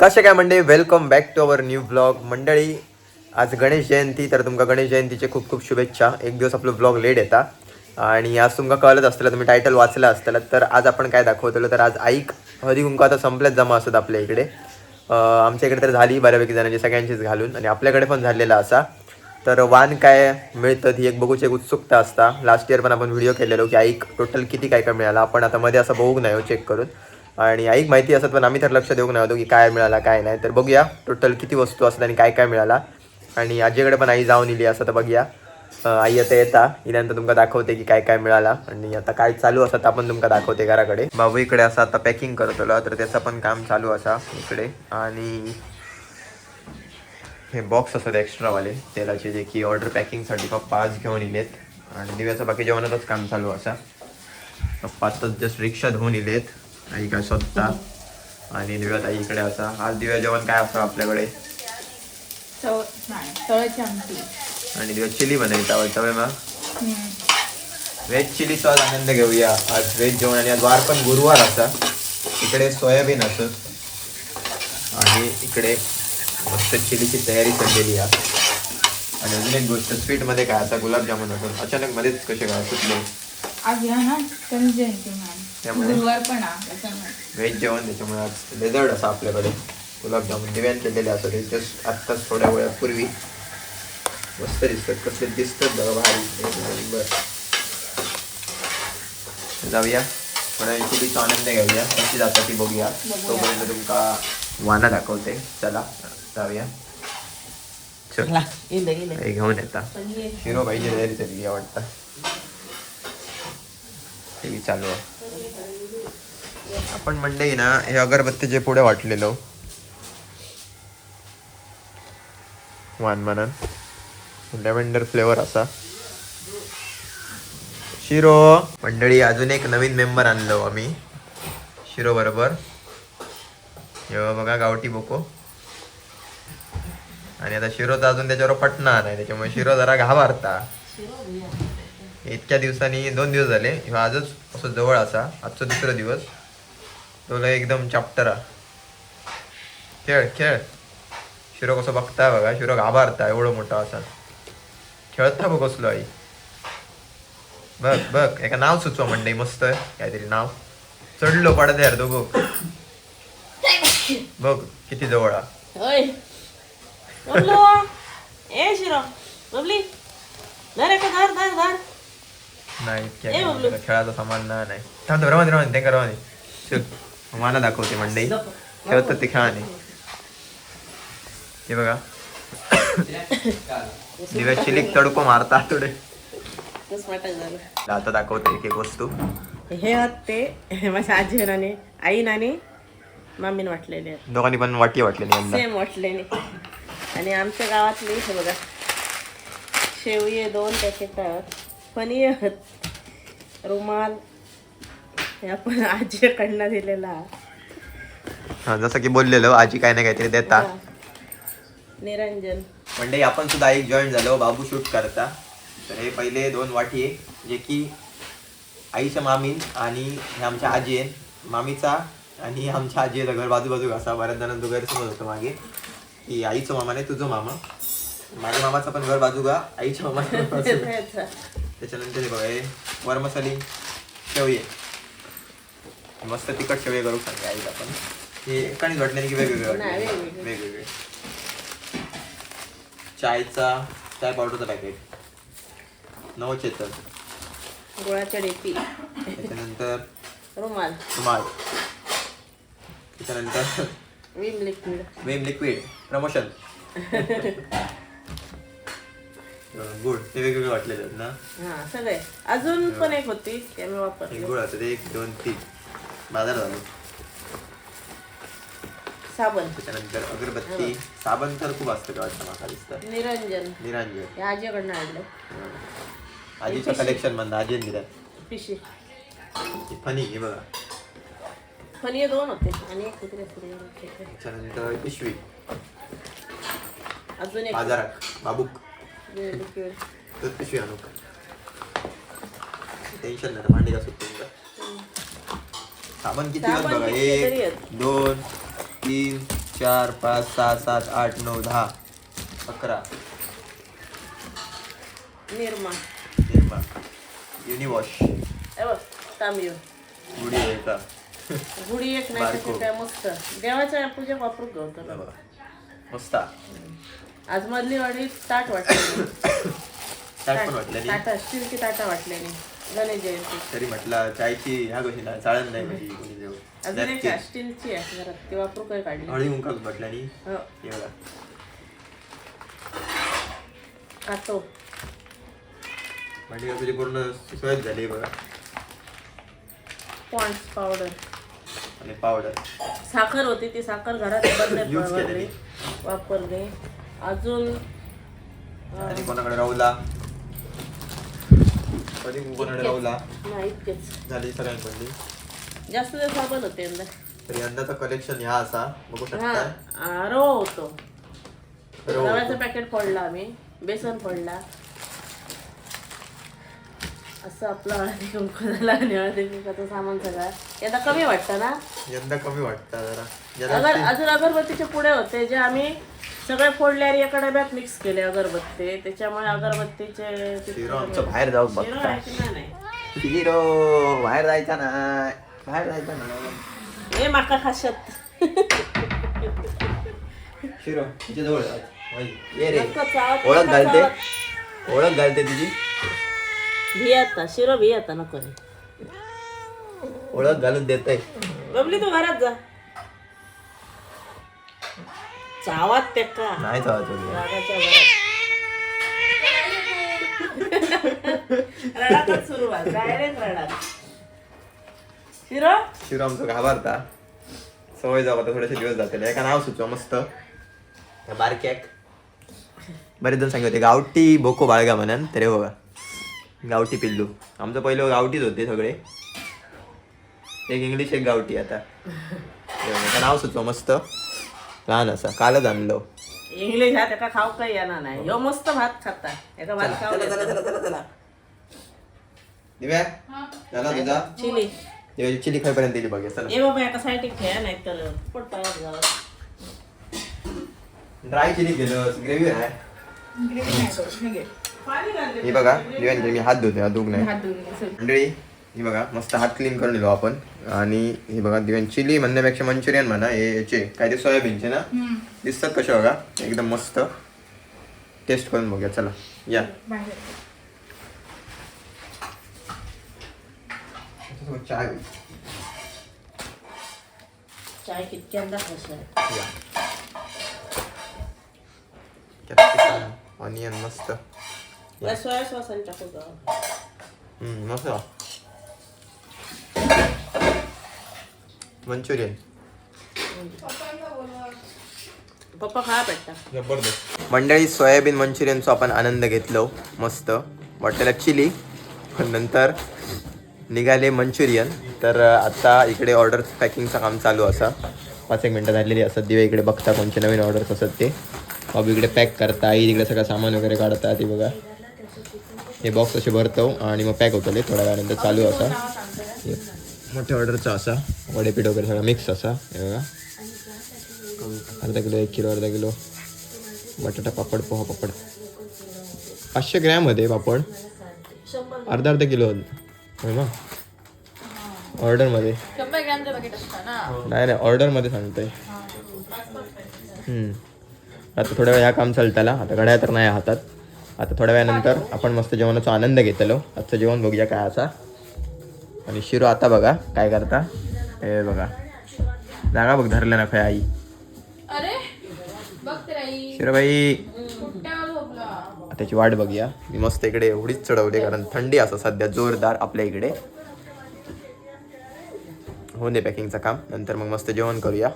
कसे काय म्हणजे welcome back to our new blog मंडळी आज गणेश जयंती तर तुमका गणेश जयंतीचे खूप खूप शुभेच्छा. एक दिवस आपलं ब्लॉग लेट येता. आणि आज तुमका कळत असतं तुम्ही टायटल वाचलं असतं तर आज आपण काय दाखवतलो तर आज आईक हळदी कुंकू आता संपल्याच जमा असतात आपल्या इकडे. आमच्या इकडे तर झाली बऱ्यापैकी जणांची सगळ्यांचीच घालून आणि आपल्याकडे पण झालेला असा. तर वान काय मिळतं ही एक बघूची एक उत्सुकता असता. लास्ट इयर पण आपण व्हिडिओ केलेलो की आईक टोटल किती काय काय मिळाला. आपण आता मध्ये असं बघू नाही हो, चेक करून. आणि ऐक माहिती असत पण आम्ही तर लक्ष देऊ नाही होतो की काय मिळाला काय नाही. तर बघूया टोटल किती वस्तू असतात आणि काय काय मिळाला. आणि आजीकडे पण आई जाऊन इली असं तर बघूया. आई आता येता. इल्यानंतर तुमका दाखवते की काय काय मिळाला. आणि आता काय चालू असत आपण तुमका दाखवते घराकडे. बाबू इकडे असं आता पॅकिंग करत होता तर त्याचं पण काम चालू असा इकडे. आणि हे बॉक्स असतात एक्स्ट्रावाले तेलाचे जे की ऑर्डर पॅकिंगसाठी पप्पा आज घेऊन इलेत आणि दिव्याचं बाकी जेवणातच काम चालू असा. पप्पा आत्ताच जस्ट रिक्षा धुवून इलेत आई काय स्वतः? आणि दिव्यात आई इकडे असा आज दिव्या जेवण काय असं आपल्याकडे? आणि दिव्या चिली बनायचा आवडतं मग. व्हेज चिलीचा आज आनंद घेऊया. आज व्हेज जेवण आणि आज वार पण गुरुवार असा. इकडे सोयाबीन असत आणि इकडे मस्त चिलीची तयारी चाललेली आहे. आणि अजून एक गोष्ट स्वीटमध्ये काय आता गुलाबजामुन असत अचानक मध्येच कसे काय सुटले? आज या ना जयंती त्यामुळे? व्हेज जेवण त्याच्यामुळे आज डेझर्ट असं आपल्याकडे. गुलाबजामुन दिव्यान केलेले असं ते जस्ट आत्ताच थोड्या वेळापूर्वी मस्त दिसतात. कसले दिसतात बघा भारी. नंबर. जाऊया. थोड्या चिलीचा आनंद घेऊया. कशी जाता ती बघूया. तोपर्यंत तुमका वाना दाखवते. चला जाऊया. चल. हे घेऊन येता. हिरो पाहिजे तयारी चालली वाटतं. ते चालू आहे. आपण मंडई ना हे अगरबत्तीचे पुढे वाटलेलो. वान म्हणून लॅव्हेंडर फ्लेवर असा. शिरो. मंडळी अजून एक नवीन मेंबर आणलो आम्ही. शिरो बरोबर. हे बघा गावठी बोको. आणि आता शिरो तर अजून त्याच्यावर पटणार नाही त्याच्यामुळे शिरो जरा घाबरता. इतक्या दिवसांनी दोन दिवस झाले. ह्यो आजच असं जवळ असा. आजचा दुसरा दिवस. तुला एकदम चॅप्टर खेळ खेळ. शिरो कसं बघता बघा. शिरो घाबरता एवढं मोठा असा. खेळता बघ कसलो आई. बघ बघ. एका नाव सुचवा मंडई मस्त काहीतरी नाव. चढलो पडत यार दोघं. बघ किती जवळ. होय बबलू. ए शिरो बबली. धर एका धर धर धर. नाही. खेळाचा सामान ना नाही. थांब रवा रवा ते का रवा चल. मला दाखवते मंडई. खेळतात ते खेळा नाही हे बघा. दिव्या चिलीक तडको मारता थोडे. आता दाखवते एक एक वस्तू. हे ते माझ्या आजी नाने आई नाने मामीने वाटलेले दोघांनी पण वाटी वाटलेली सेम वाटलेले आणि आमच्या गावातले हे बघा. शेवये दोन पॅकेट पनीर रुमाल. हे आपण आजीकडनं दिलेला. हा, जसं की बोललेलो आजी काय नाही काहीतरी देता. निरंजन. म्हणजे आपण सुद्धा एक जॉईन झालो बाबू शूट करता. तर हे पहिले दोन वाटी आहे जे की आईच्या मामीन आणि हे आमच्या आजी आहेत. मामीचा आणि आमच्या आजी आहे घर बाजू बाजू असा बऱ्याच जणांचा गैरसमज होतो मागे. की आईचं मामा नाही तुझं मामा. माझ्या मामाचा पण घर बाजू का आईच्या का. त्याच्यानंतर हे बघा हे वरमसाली शेवये मस्त तिखट शेवये करू सांगा आईला पण. हे एकानेच वाटले की वेगवेगळे वाटले. वेगवेगळे. चायचा चाय पावडरचा पॅकेट नवचेतन गुळाच्या डेपी त्याच्यानंतर रुमाल. रुमाल. त्याच्यानंतर Vim liquid Vim liquid promotion good ते वेगवेगळे वाटलेले आहेत ना? हा सगळे. अजून पण एक होती ती आम्ही एक वापरली गुळ होतं ते एक दोन तीन. बाजार झालो साबण. त्याच्यानंतर अगरबत्ती. साबण तर खूप असतं वाटतं मला दिसतं? निरंजन. निरांजन. हे आजीकडनं आणलं. आजीचं कलेक्शन म्हणतं आजीने दिलं पिशी. फनी हे बघा. पण हे दोन होते. आणि एक पुढे त्याच्यानंतर पिशवी. अजून एक. बाजारात. बाबूक. लिक्विड तर पिशवी आणू. टेन्शन नाही भांडी घासत तुमचं साबण किती आहेत बघा? किती तरी एक आहेत. दोन तीन चार पाच सहा सात आठ नऊ दहा अकरा. निर्मा निर्मा युनिवॉश हे बघ तांबीव गुढी आहे का? गुढी एक नाही बारको. काय मस्त. देवाच्या पूजा वापरू गवतो बघा. मस्त. आज मधली वाडी ताट वाटली. काय पण वाटलं नाही. ताटा स्टीलची ताटा वाटलेली गणेश जयंती. तरी म्हटलं चायची ह्या गोष्टीला चाळण नाही म्हणजे कोणी देऊ. अजून एक Napkin. आहे, स्टीलची आहे घरात ती वापरू काय काढली? हळदी मुंकाक म्हटलं नाही हो. हे बघा. कातो भांडी तुझी पूर्ण सुसळत झाली बघा. पावडर. आणि पावडर. साखर होती ती साखर घरात Use केलेली. वापरली. अजून आणि कोणाकडे राहुला? कधी कोणाकडे राहुला नाही इतकेच. झाली सगळ्यांकडली जास्त दिवस साबण होते यंदा. तर यंदाचा कलेक्शन ह्या असा बघू हा शकता रवा होतो. रवा रव्याचं पॅकेट फोडला आम्ही बेसन फोडला. असं आपलं हळदी कुंकू झाला आणि हळदी कुंकाचं सामान सगळं. यंदा कमी वाटतं ना? यंदा कमी वाटतं जरा. अगर अजून अगरबत्तीचे पुढे होते जे आम्ही सगळे फोडले आणि एका डब्यात मिक्स केले अगरबत्ती. त्याच्यामुळे अगरबत्तीचे आमचं बाहेर जाऊ शिरो बघता. आहे की नाही? हिरो बाहेर जायचा नाही बाहेर जायचा नाही ए माका खाशत. शिरो तिच्या जवळ जा. होय. ये रे. नको चावत, ओळख नको घालते. चावत. ओळख घालते तुझी भी आता शिरो भी आता नको रे. ओळख घालून देत आहे बबली तू घरात जा. चावात ते का? नाही रागाच्या भरात रडातच डायरेक्ट रडात. शिरो? शिरो आमचं घाबरता. सवय जाऊ आता थोडेसे दिवस जाते एका नाव सुचवा मस्त. बारक्याक बरेच जण सांगत होते गावठी बोको बाळगा म्हणून तरी बघा. गावठी पिल्लू. आमचं पहिलं गावठीच होते सगळे. एक इंग्लिश एक गावठी आता. हे बघा, एका नाव सुचवा मस्त. लहान असा. कालच आणलं. इंग्लिश हा त्याका खाऊ काही येणार नाही. ह्यो मस्त भात खाता. एका भात खाऊ दिव्या? झाला तुझा? चिली. दिव्याची चिली खाईपर्यंत दिली बघा चला. ए बाबा एका साईड खेळा नाही तर ड्राय चिली केलं ग्रेव्ही आहे. ग्रेव्ही नाही करू. हे घे. पाणी घालते. ही बघा दिव्यांचे मी हात धुते दूध नाही. हात धुवून घे, चल. मंडळी ही बघा मस्त हात क्लीन करून दिलो आपण. आणि ही बघा दिव्यान चिली म्हणण्यापेक्षा मंचुरियन म्हणा हे याचे काय ते सोयाबीनचे ना? दिसतात कसे बघा? एकदम मस्त. टेस्ट करून बघूया चला. या. बाहेर. चाय. चाय कितक्यांदा ऑनियन मस्त. सोया सॉस आणि टाकू का हम्म, मस्त. मंचुरियन. पप्पा खा पेटता जबरदस्त. मंडळी सोयाबीन मंचुरियनचा आपण आनंद घेतलो. मस्त. वाटेला चिली. पण नंतर निघाले मंचुरियन. तर आता इकडे ऑर्डर पॅकिंगचं काम चालू असा. पाच एक मिनटं झालेली असतात दिवे इकडे बघता कोणचे नवीन ऑर्डर्स असतात ते. बाबू इकडे पॅक करता. आई इकडे सगळं सामान वगैरे काढता. ते बघा. हे बॉक्स असे भरतो. आणि मग पॅक होतले. थोड्या वेळानंतर चालू असा. हे. मोठ्या ऑर्डरचा असा वडेपीठ वगैरे सगळं मिक्स असा हे बघा. अर्धा किलो एक किलो अर्धा किलो. बटाटा पापड पोहा पापड. पाचशे ग्रॅममध्ये पापड. अर्धा अर्धा किलो. होय ना? ऑर्डरमध्ये नाही नाही ऑर्डरमध्ये सांगतोय. आता थोड्या वेळ ह्या काम चालताला. आता घड्याळ तर नाही हातात. आता थोड्या वेळानंतर आपण मस्त जेवणाचा आनंद घेतलो आजचं जेवण बघूया काय असा. आणि शिरो आता बघा काय करता. हे बघा. जागा बघ धरलं ना खय आई. कुठ्यावर झोपला त्याची वाट बघूया. मी मस्त इकडे एवढीच चढवली कारण थंडी असं सध्या जोरदार आपल्या इकडे. होऊन दे पॅकिंगचं काम. नंतर मग मस्त जेवण करूया.